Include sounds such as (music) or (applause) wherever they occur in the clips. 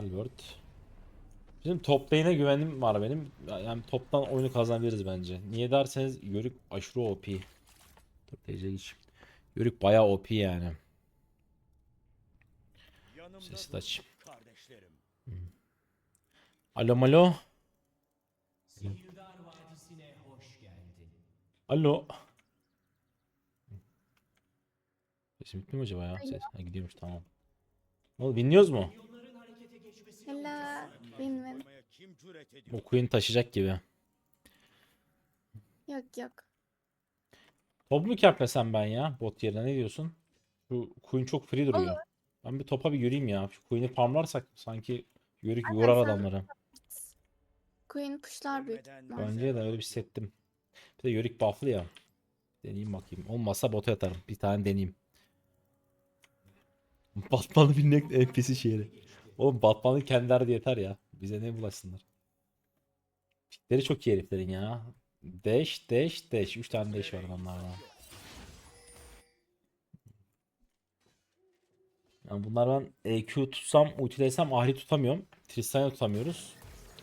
World. Bizim top lane'e güvenim var benim. Yani toptan oyunu kazanabiliriz bence. Niye derseniz Yörük aşırı OP. Dur TC geç. Yörük bayağı OP yani. Sesi de açayım. Alo malo. Alo. Sesim bitti mi acaba ya? Ses. Ha, gidiyormuş tamam. Oldu dinliyoruz mu? O Queen taşıyacak gibi. Yok yok. Top mu kerplesem ben ya bot yerine ne diyorsun? Şu Queen çok free duruyor. Ben bir topa bir göreyim ya. Şu Queen'i farmlarsak sanki yörük Aynen, yorar sen- adamları. Queen puşlar büyük ihtimal. Bence de öyle bir hissettim. Bir de yörük buff'lı ya. Deneyeyim bakayım. Olmazsa bota yatarım. Bir tane deneyeyim. Batman'ı binmek NPC şehri. Oğlum Batman'ın kendi derdi yeter ya. Bize ne bulaşsınlar. Pikleri çok iyi heriflerin ya. Dash, dash, dash. 3 tane dash var onlarda. Yani bunlar ben EQ tutsam, ultileysem ahri tutamıyorum. Tristan'ı tutamıyoruz.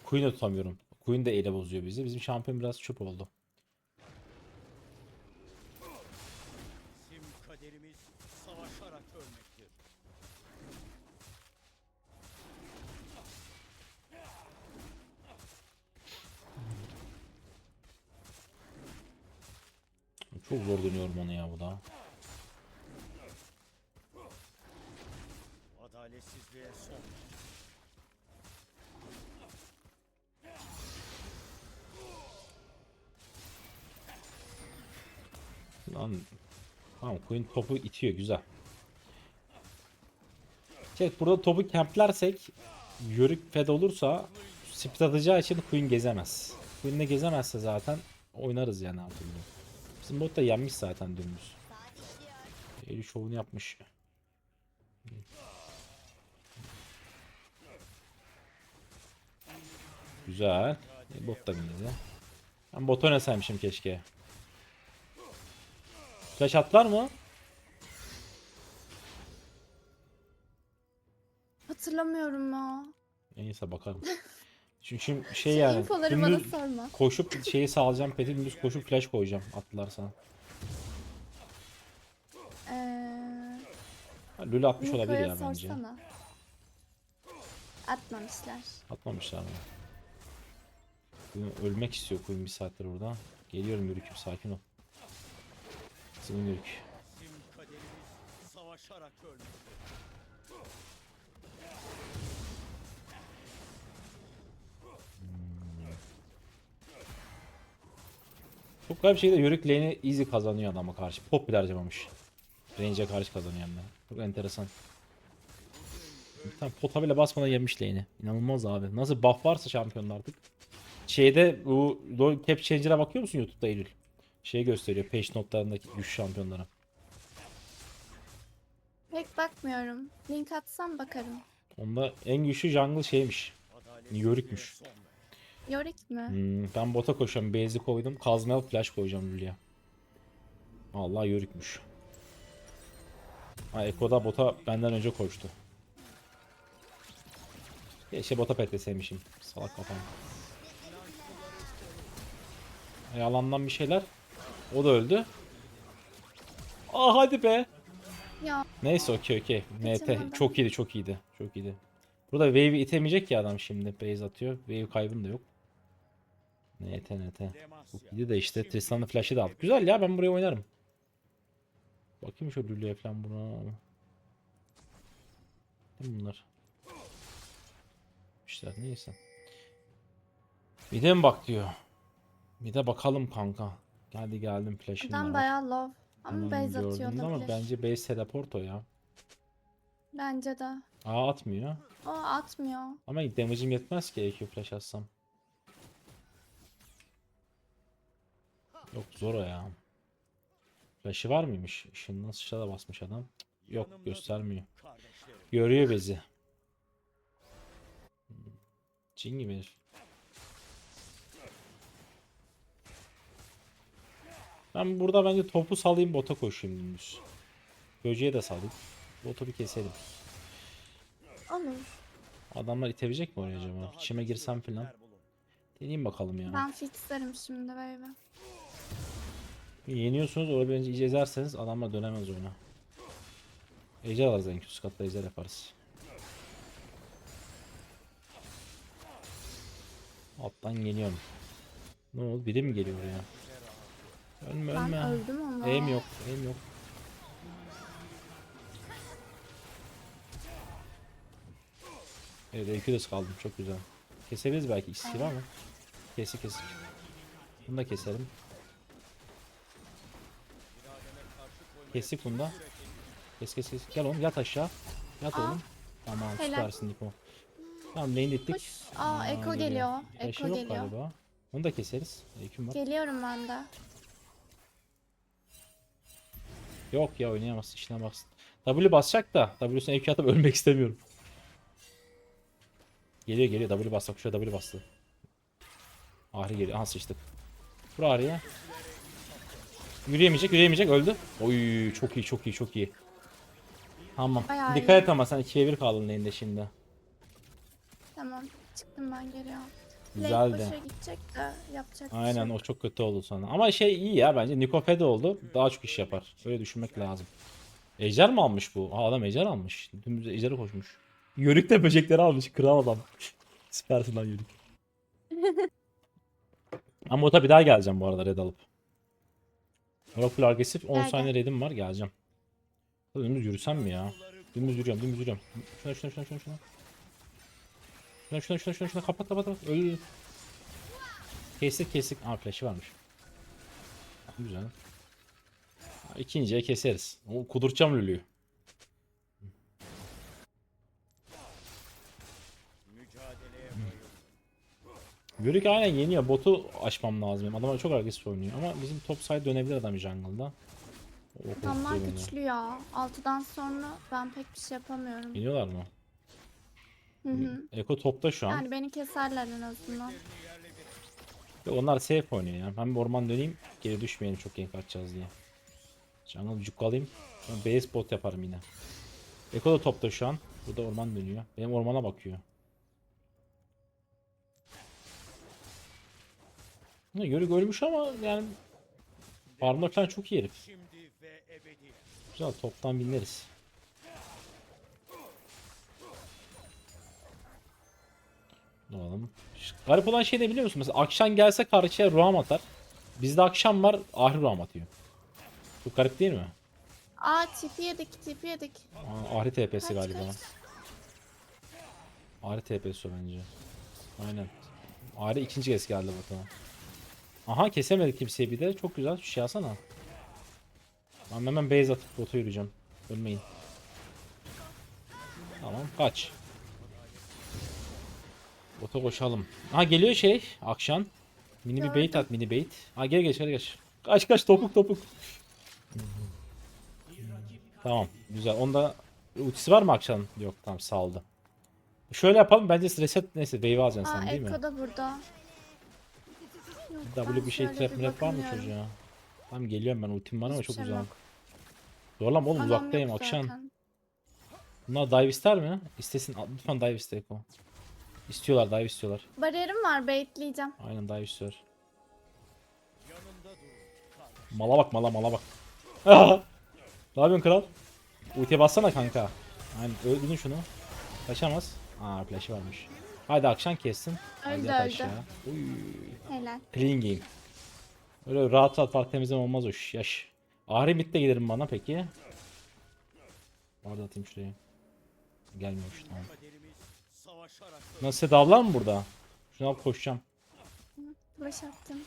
Queen'i tutamıyorum. Queen de ele bozuyor bizi. Bizim şampiyon biraz çöp oldu. Bizim kaderimiz savaşarak ölmektir. Çok zor dönüyorum onu ya bu da. Adaletsizliğe son. Lan tamam Queen topu itiyor güzel. Şey burada topu kemplersek yörük fed olursa split atacağı için Queen gezemez. Queen de gezemezse zaten oynarız yani türlü. Bizim bot da yenmiş zaten dümdüz. Eylül şovunu yapmış. Güzel. E, bot da binedi. Ben bot oynasaymışım keşke. Flash atlar mı? Hatırlamıyorum ya. Neyse bakalım. (laughs) Çünkü şimdi şey yani İnfoları bana dümdüz sorma. koşup şeyi sağlayacağım peti dümdüz koşup flash koyacağım attılarsa. Ee, Ha, Lül atmış olabilir Niko'ya ya bence. sorsana. Atmamışlar. Atmamışlar mı? Queen ölmek istiyor Queen bir saattir burada. Geliyorum yürüküm sakin ol. Sizin yürük. Bizim kaderimiz savaşarak ölmektir. Çok garip şey de yörük lane'i easy kazanıyor adama karşı. Pop bile harcamamış. Range'e karşı kazanıyor hem de. Çok enteresan. Bir tane pota bile basmadan yemiş lane'i. İnanılmaz abi. Nasıl buff varsa şampiyonlar artık. Şeyde bu Cap Changer'a bakıyor musun YouTube'da Eylül? Şey gösteriyor page notlarındaki güç şampiyonlara. Pek bakmıyorum. Link atsam bakarım. Onda en güçlü jungle şeymiş. Yörükmüş. Yorick mi? Hmm, ben bota koşuyorum. Base'i koydum. Kazmalı flash koyacağım Lüle'ye. Allah yörükmüş. Ha Eko da bota benden önce koştu. Keşke bota petleseymişim. Salak kafam. Yalandan bir şeyler. O da öldü. Aa hadi be. Ya Neyse okey okey. NT çok iyiydi çok iyiydi. Çok iyiydi. Burada wave'i itemeyecek ya adam şimdi. Base atıyor. Wave kaybın da yok. NT NT. İyiydi de işte Tristan'ın flash'ı da aldık. Güzel ya ben buraya oynarım. Bakayım şu Lulu'ya falan buna. Ne bunlar? İşte neyse. Bir de mi bak diyor. Bir de bakalım kanka. Geldi geldim flash'ım adam bayağı low. Ama base atıyor de ama olabilir. bence base teleport o ya. Bence de. Aa atmıyor. O atmıyor. Ama damage'im yetmez ki EQ flash atsam. Yok zor o ya. Flash'ı var mıymış? Işınlan sıçra da basmış adam. Yok göstermiyor. Görüyor bizi. Hmm, Cin gibi herif. Ben burada bence topu salayım bota koşayım dümdüz. Böceğe de salayım. Botu bir keselim. Olur. Adamlar itebilecek mi oraya acaba? İçime girsem bulun. Deneyeyim bakalım ya. Ben fixlerim şimdi wave'e. Yeniyorsunuz orada bence iyice ezerseniz adamlar dönemez oyuna. Ejder alırız en kötü katta ejder yaparız. Alttan geliyorum. Ne oldu? Biri mi geliyor ya? Ölme Ben ölme. öldüm ama. Aim yok, aim yok. Evet EQ de kaldım çok güzel. Kesebiliriz belki istiyor ama. Kesi kesik. Bunu da keselim. Kestik bunu da. Kes kes kes. Gel oğlum yat aşağı. Yat Aa. oğlum. Tamam Helal. süpersin Niko. Tamam lane ittik. Hoş. Aa, Eko geliyor. Eko yok geliyor. galiba. Onu da keseriz. EQ'm var. Geliyorum ben de. Yok ya oynayamaz işine baksın. W basacak da W'sine EQ atıp ölmek istemiyorum. Geliyor geliyor W bas bak şuraya W bastı. Ahri geliyor. Aha sıçtık. Vur Ahri'ye. Yürüyemeyecek yürüyemeyecek öldü. Oy çok iyi çok iyi çok iyi. Tamam. Bayağı Dikkat iyi. et ama sen 2'ye 1 kaldın lane'de şimdi. Tamam. Çıktım ben geliyorum. Güzeldi. Late boşa gidecek de yapacak bir şey Aynen yok. o çok kötü oldu sana. Ama şey iyi ya bence. Niko Fed oldu. Daha çok iş yapar. Öyle düşünmek lazım. Ejder mi almış bu? Aa adam ejder almış. Dümdüz ejderi koşmuş. Yörük de böcekleri almış. Kral adam. (laughs) Süpersin lan Yörük. (laughs) Ama o tabi daha geleceğim bu arada red alıp. Oracle agresif 10 Gel, gel. saniye redim var geleceğim. Dümdüz yürüsem mi ya? Dümdüz yürüyorum dümdüz yürüyorum. Şuna şuna şuna şuna şuna. Şuna şuna şuna şuna şuna kapat kapat kapat. Öl. Kestik kestik. Aa flash'ı varmış. Güzel. İkinciye keseriz. O kudurtacağım Lülü'yü. Yörük aynen yeniyor. Botu açmam lazım. Adamlar çok agresif oynuyor. Ama bizim top side dönebilir adam jungle'da. Adamlar güçlü ya. 6'dan sonra ben pek bir şey yapamıyorum. Yeniyorlar mı? Hı hı. Eko topta şu an. Yani beni keserler en azından. Yok, onlar safe oynuyor ya. Ben bir orman döneyim. Geri düşmeyelim çok gank atacağız diye. Jungle cukkalayayım. Sonra base bot yaparım yine. Eko da topta şu an. Burada orman dönüyor. Benim ormana bakıyor. Ne yörük ölmüş ama yani falan çok iyi herif. Güzel toptan bineriz. Ne oğlum? Garip olan şey ne biliyor musun? Mesela akşam gelse karşıya ruham atar. Bizde akşam var ahri ruham atıyor. Çok garip değil mi? Aa tipi yedik tipi yedik. Aa, ahri TP'si Kaç, galiba. kaç. Ahri TP'si bence. Aynen. Ahri ikinci kez geldi batına. Aha kesemedik kimseyi bir de. Çok güzel. Şu şey alsana. Ben hemen base atıp bota yürüyeceğim. Ölmeyin. Tamam kaç. Bota koşalım. Ha geliyor şey. Akşam. Mini bir bait at mini bait. Ha gel geç gel geç. Kaç kaç topuk topuk. Tamam güzel. Onda ultisi var mı Akşam? Yok tamam saldı. Şöyle yapalım bence reset neyse wave alacaksın Aa sen değil mi? Eko da burada. Yok, W bir şey trap millet var mı çocuğa? Tamam geliyorum ben ultim var ama çok şeyim uzak. yok. Zorlam oğlum Adam uzaktayım akşam. Bunlar dive ister mi? İstesin lütfen dive iste Eko. İstiyorlar dive istiyorlar. Bariyerim var baitleyeceğim. Aynen dive istiyor. Mala bak mala mala bak. (laughs) Ne yapıyorsun kral? Ultiye bassana kanka. Aynen öldürdün şunu. Kaçamaz. Aa flash'ı varmış. Haydi akşam kessin. Haydi Öldü, yat öldü. aşağı. Uy. Helal. Clean game. Öyle rahat rahat fark temizleme olmaz o iş. Yaş. Ahri mid de gelirim bana peki. Orada atayım şuraya. Gelmiyormuş tamam. Nasıl sedavlar mı burada? Şunu alıp koşacağım. Flash attım.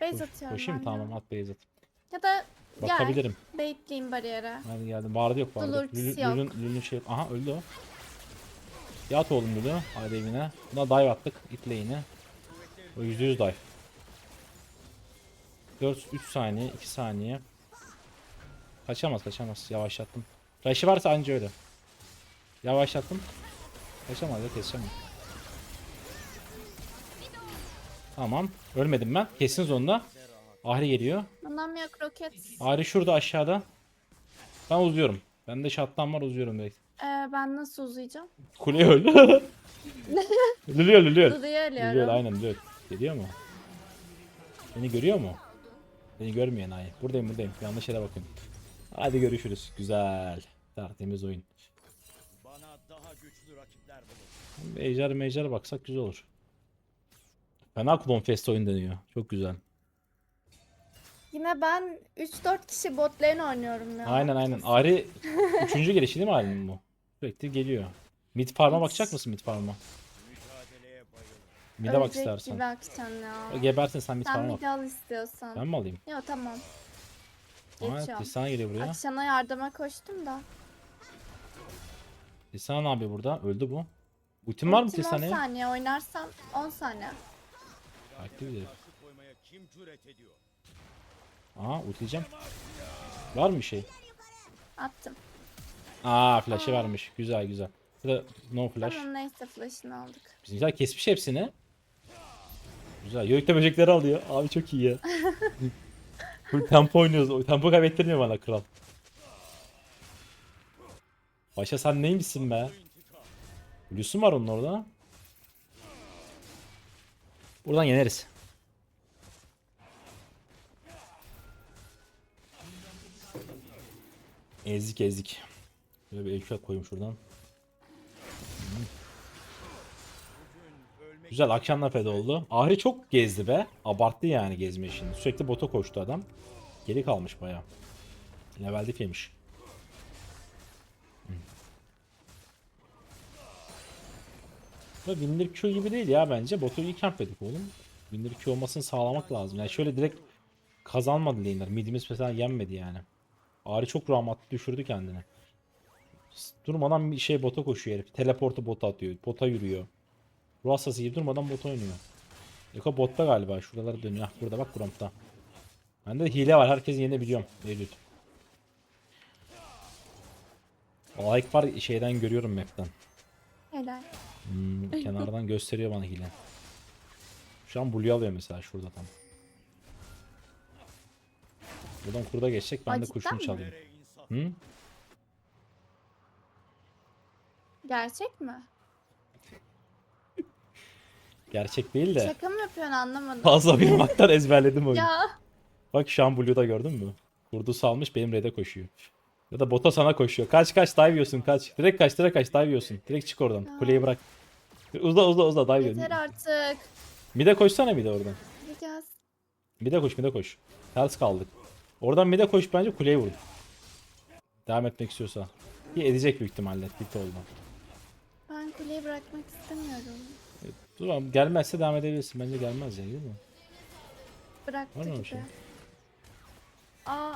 Base Koş, atıyorum koşayım ben tamam ya. at beyaz at. Ya da gel Bakabilirim. baitleyeyim bariyere. Hadi geldim. Vardı yok vardı. Dulur, Lülü, yok. Lülün, Lülün şey. Aha öldü o. Yat oğlum Lülü. Hadi evine. Buna dive attık. İtle yine. O %100 dive. 4 3 saniye 2 saniye. Kaçamaz kaçamaz. Yavaşlattım. Flash'ı varsa anca öyle. Yavaşlattım. Kaçamaz ya keseceğim. Tamam. Ölmedim ben. Kesin zonda. Ahri geliyor. Anam yok roket. Ahri şurada aşağıda. Ben uzuyorum. Bende şattan var uzuyorum direkt. Ee, ben nasıl uzayacağım? Kule öl. (laughs) lülüyor lülüyor. Dudu'yu Lülüyor ölüyorum. aynen lülüyor. Geliyor mu? Beni görüyor mu? Beni görmüyor Nail. Buradayım buradayım. Yanlış yere bakın. Hadi görüşürüz. Güzel. Tertemiz oyun. Bana daha güçlü rakipler bulun. Ejder mecder baksak güzel olur. Fena Klon Fest oyun deniyor. Çok güzel. Yine ben 3-4 kişi bot lane oynuyorum ya. Aynen aynen. Ari 3. gelişi değil mi Ari'nin bu? Sürekli geliyor. Mid farm'a bakacak mısın mid farm'a? Mid'e bak Ölecek istersen. gibi akşam ya. Gebersin sen mid Sen farm'a bak. midi al istiyorsan. Ben mi alayım? Yok tamam. Aa, Geçiyorum. Tisana geliyor buraya. Akşama yardıma koştum da. Tisana ne yapıyor burada? Öldü bu. Ultin var mı Ultim 10 Tisana'ya? saniye oynarsam 10 saniye. Aktif edelim. Karşı koymaya kim cüret ediyor? Aha ultiyeceğim. Var mı bir şey? Attım. Aa flash'ı varmış. Güzel güzel. Bu da no flash. Tamam neyse flash'ını aldık. Bizimkiler kesmiş hepsini. Güzel. Yörükte böcekleri alıyor. Abi çok iyi ya. (laughs) Full tempo oynuyoruz. Tempo kaybettirmiyor bana kral. Başa sen neymişsin be? Lucian var onun orada. Buradan yeneriz. Ezdik ezdik. Böyle bir ekşi koyayım şuradan. Güzel akşamlar feda oldu. Ahri çok gezdi be. Abarttı yani gezme işini. Sürekli bota koştu adam. Geri kalmış baya. Level dip yemiş. Ve Q gibi değil ya bence. Botu iyi campledik oğlum. Windir Q olmasını sağlamak lazım. Yani şöyle direkt kazanmadı lane'ler. Midimiz mesela yenmedi yani. Ahri çok rahmat düşürdü kendini. Durmadan bir şey bota koşuyor herif. Teleportu bota atıyor. Bota yürüyor. Ruh hastası gibi durmadan bot oynuyor. Eko botta galiba. Şuralara dönüyor. Ah burada bak Gromp'ta. Bende de hile var. Herkes yenebiliyorum. Eylül. Like var şeyden görüyorum map'ten. Helal. Hmm, (laughs) kenardan gösteriyor bana hile. Şu an Blue alıyor mesela şurada tam. Buradan kurda geçecek ben Aa, de kuşunu çalayım. Hı? Gerçek mi? Gerçek değil de Şaka mı yapıyorsun anlamadım. fazla bilmaktan ezberledim oyunu. (laughs) ya Bak şu an Blue'da gördün mü? Kurdu salmış benim red'e koşuyor. Ya da bota sana koşuyor. Kaç kaç dive yiyorsun kaç. Direkt kaç direkt kaç dive yiyorsun. Direkt çık oradan. Ya. Kuleyi bırak. Uzla uzla uzla dive yeter yiyorsun. artık. Mide koşsana mide oradan. Gideceğiz. Mide koş mide koş. Ters kaldık. Oradan mide koş bence kuleye vur. Devam etmek istiyorsa. Ki edecek büyük ihtimalle. Bit oldu. Kuleyi bırakmak istemiyorum. Dur abi gelmezse devam edebilirsin. Bence gelmez ya değil mi? Bıraktı Var mı bir gibi. şey? Aa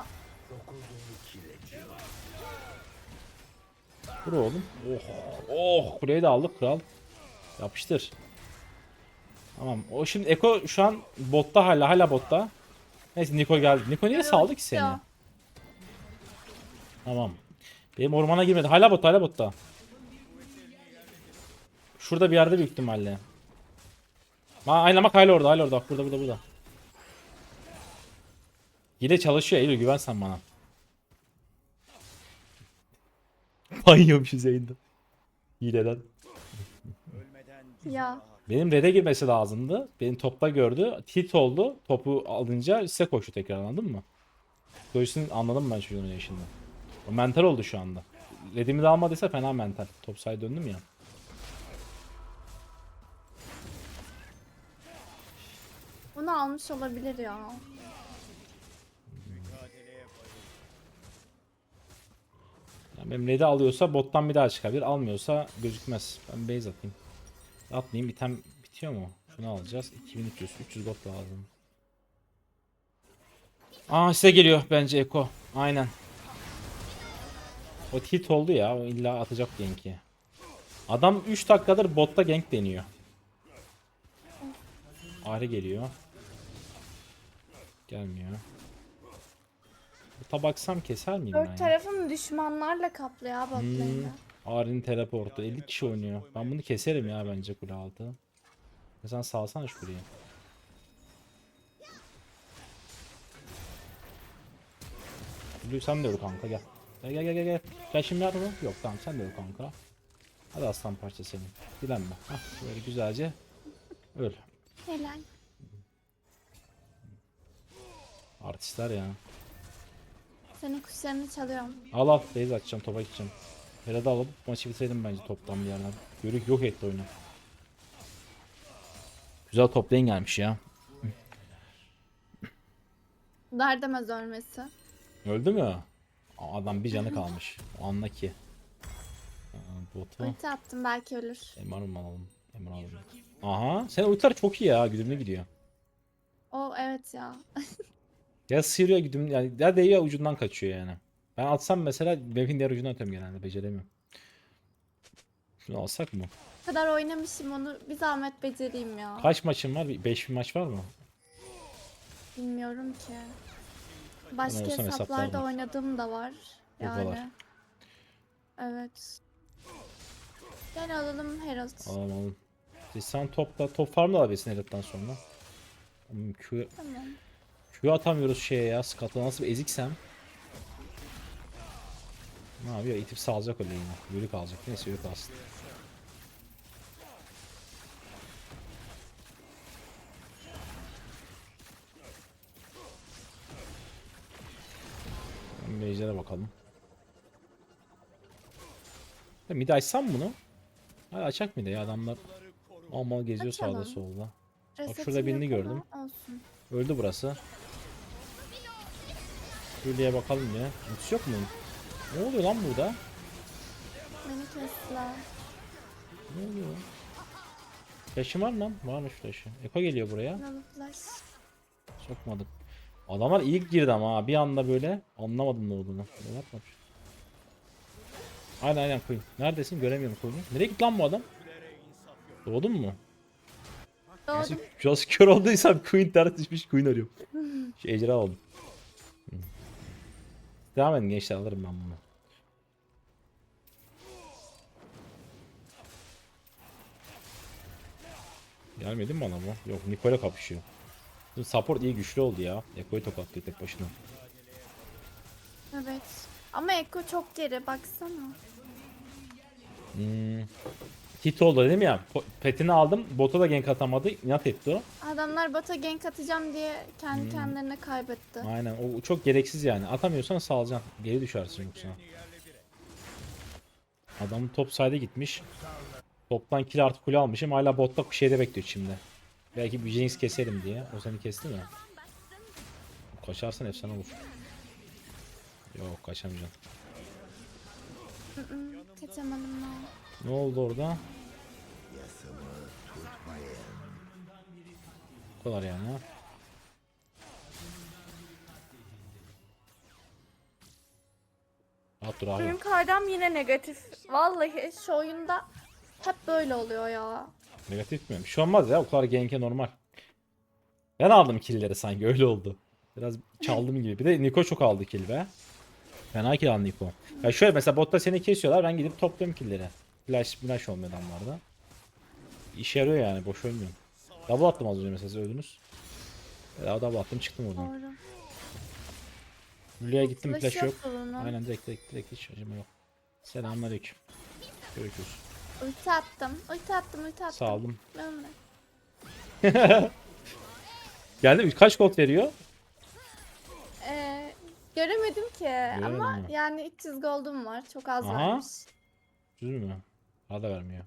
Vur oğlum. Oh. Oh. Kuleyi de aldık kral. Yapıştır. Tamam. O şimdi Eko şu an botta hala hala botta. Neyse Niko geldi. Niko niye saldı ki seni? ya. Tamam. Benim ormana girmedi. Hala botta hala botta. Şurada bir yerde büyük ihtimalle. Aa, aynen bak hala orada hala orada. Bak burada burada burada. Yine çalışıyor Eylül güven sen bana. Banyomuş yayında. Hileden. Ölmeden Ya. Benim red'e girmesi lazımdı. Beni topta gördü. Tit oldu. Topu alınca size koştu tekrar anladın mı? Psikolojisini anladım ben çocuğun yaşında. O mental oldu şu anda. Red'imi de almadıysa fena mental. Top side döndüm ya. Bunu almış olabilir ya. Yani benim red'i alıyorsa bottan bir daha çıkabilir. Almıyorsa gözükmez. Ben base atayım. Atmayayım. item bitiyor mu? Şunu alacağız. 2300. 300 gold lazım. Aa size geliyor bence Eko. Aynen. O tilt oldu ya. O illa atacak gank'i. Adam 3 dakikadır botta gank deniyor. Ahri geliyor. Gelmiyor. Bu tabaksam keser miyim ben Dört ya? tarafım düşmanlarla kaplı ya bot Hmm. Ari'nin teleportu. 50 kişi oynuyor. Ben bunu keserim ya bence kule altı. Ya Sen salsana şu kuleyi. Blue sen de vur kanka gel. Gel gel gel gel. gel. Gel şimdi var mı? Yok tamam sen de yok kanka. Hadi aslan parça senin. Dilenme. Hah böyle güzelce. Öl. Helal. Artistler ya. Senin kuşlarını çalıyorum. Al al base açacağım topa gideceğim. Herhalde alıp maçı bitireydim bence toplam bir yerden. Yörük yok etti oyunu. Güzel top lane gelmiş ya. Derdemez ölmesi. Öldü mü? Aa, Adam bir canı kalmış. O anla ki. Aa, Botu. Ulti attım belki ölür. Mı alalım? MR alalım. Aha. Sen ultiler çok iyi ya. Güdümlü gidiyor. O evet ya. (laughs) Ya sıyırıyor güdüm yani ya değiyor ucundan kaçıyor yani. Ben atsam mesela map'in diğer ucundan atıyorum genelde beceremiyorum. Şunu alsak mı? O kadar oynamışım onu bir zahmet becereyim ya. Kaç maçın var? 5000 maç var mı? Bilmiyorum ki. Başka olsam hesaplarda hesaplardım. oynadığım da var. Buradalar. Yani. Evet. Gel alalım Herald. Alalım alalım. Siz sen topla top farm da alabilirsin Herald'dan sonra. Q, Tamam. Q atamıyoruz şeye ya. Scott'a nasıl bir eziksem. Ne yapıyor? İtip salacak öyle yine. Yürük alacak. Neyse yürük alsın. Mage'lere bakalım. Mid açsam bunu. Hadi açak mıydı ya adamlar mal mal geziyor sağda Açalım. solda. Resetim şurada birini gördüm. Olsun. Öldü burası. Julia'ya bakalım ya. Ultisi yok mu? Ne oluyor lan burada? Beni kestiler. Ne oluyor? Flash'ım var mı lan? Varmış flash'ı. Eko geliyor buraya. Kralı flash. Sokmadık. Adamlar ilk girdi ama ha. Bir anda böyle anlamadım ne olduğunu. Ne yapmamış? Aynen aynen Queen. Neredesin? Göremiyorum Queen'i. Nereye gitti lan bu adam? Doğdun mu? Nasıl, Doğdum. nasıl kör olduysam Queen ters düşmüş Queen arıyorum. (laughs) Şu ejderha oldum. Devam edin gençler alırım ben bunu. Gelmedi mi bana bu? Yok Nikola kapışıyor. Bizim support iyi güçlü oldu ya. Eko'yu tokatlıyor tek başına. Evet. Ama Eko çok geri baksana. Hmm. Hit oldu dedim ya. Petini aldım. Bota da gank atamadı. İnat etti o. Adamlar bota gank atacağım diye kendi Hmm. kendilerine kaybetti. Aynen. O çok gereksiz yani. Atamıyorsan salacaksın. Geri düşersin yoksa. Adam top side'e gitmiş. Toptan kill artı kule almışım. Hala botta şeyde bekliyor şimdi. Belki bir Jinx keserim diye. O seni kesti mi? Kaçarsan efsane olur. Yok kaçamayacaksın. Kaçamadım ben. Ne oldu orada? Bu kadar yani ha. Rahat dur abi. Benim kaydam yine negatif. Vallahi şu oyunda hep böyle oluyor ya. Negatif mi? Bir şey olmaz ya o kadar gank'e normal. Ben aldım killleri sanki öyle oldu. Biraz çaldım gibi. Bir de Niko çok aldı kill be. Fena kill aldı Niko. Ya şöyle mesela botta seni kesiyorlar ben gidip topluyorum killleri. Flash flash olmuyor adamlarda. İşe yarıyor yani boş ölmüyorum. Double attım az önce mesela siz öldünüz. Ya double attım çıktım oradan. Doğru. Gittim Flash yok. Aynen direkt direkt direkt hiç acıma yok. Selamünaleyküm. Görüşürüz. Ulti attım. Ulti attım. Ulti attım. Sağ olun. (laughs) Geldi mi? Kaç gold veriyor? Ee, göremedim ki ama mi? yani 300 gold'um var. Çok az Aha. vermiş. Düz mü? Daha da vermiyor.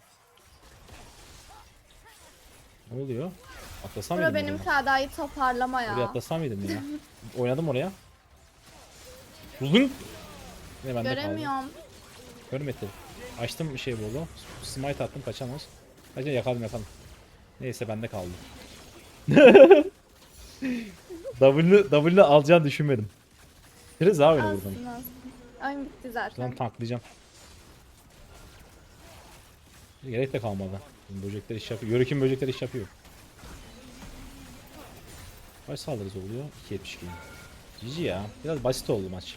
Ne oluyor? Atlasam Bura mıydım benim kadayı toparlama ya. Oraya atlasam mıydım ya? (laughs) Oynadım oraya. Uzun. Ne bende kaldı. Göremiyorum. Görmedim. Açtım bir şey bolu. Smite attım kaçamaz. Kaçın yakalım yakalım. Neyse bende kaldı. (laughs) W W alacağını düşünmedim. Biraz daha oyna buradan. Oyun bitti zaten. Buradan tanklayacağım. Gerek de kalmadı. Böcekler iş yapıyor. Yörükin böcekler iş yapıyor. Kaç saldırısı oluyor? 2.72. GG ya. Biraz basit oldu maç.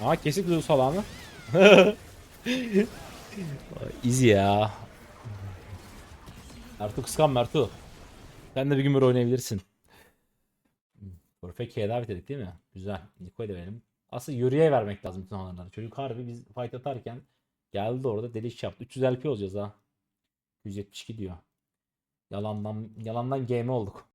Aa kesik Zeus alanı. (laughs) Easy ya. Ertuğ kıskan Mertu. Sen de bir gün böyle oynayabilirsin. Perfect davet ettik değil mi? Güzel. Niko'ya da verelim. Aslında yürüye vermek lazım bütün alanları. Çocuk harbi biz fight atarken geldi orada deli iş yaptı. 300 LP olacağız ha. 172 diyor. Yalandan yalandan game olduk.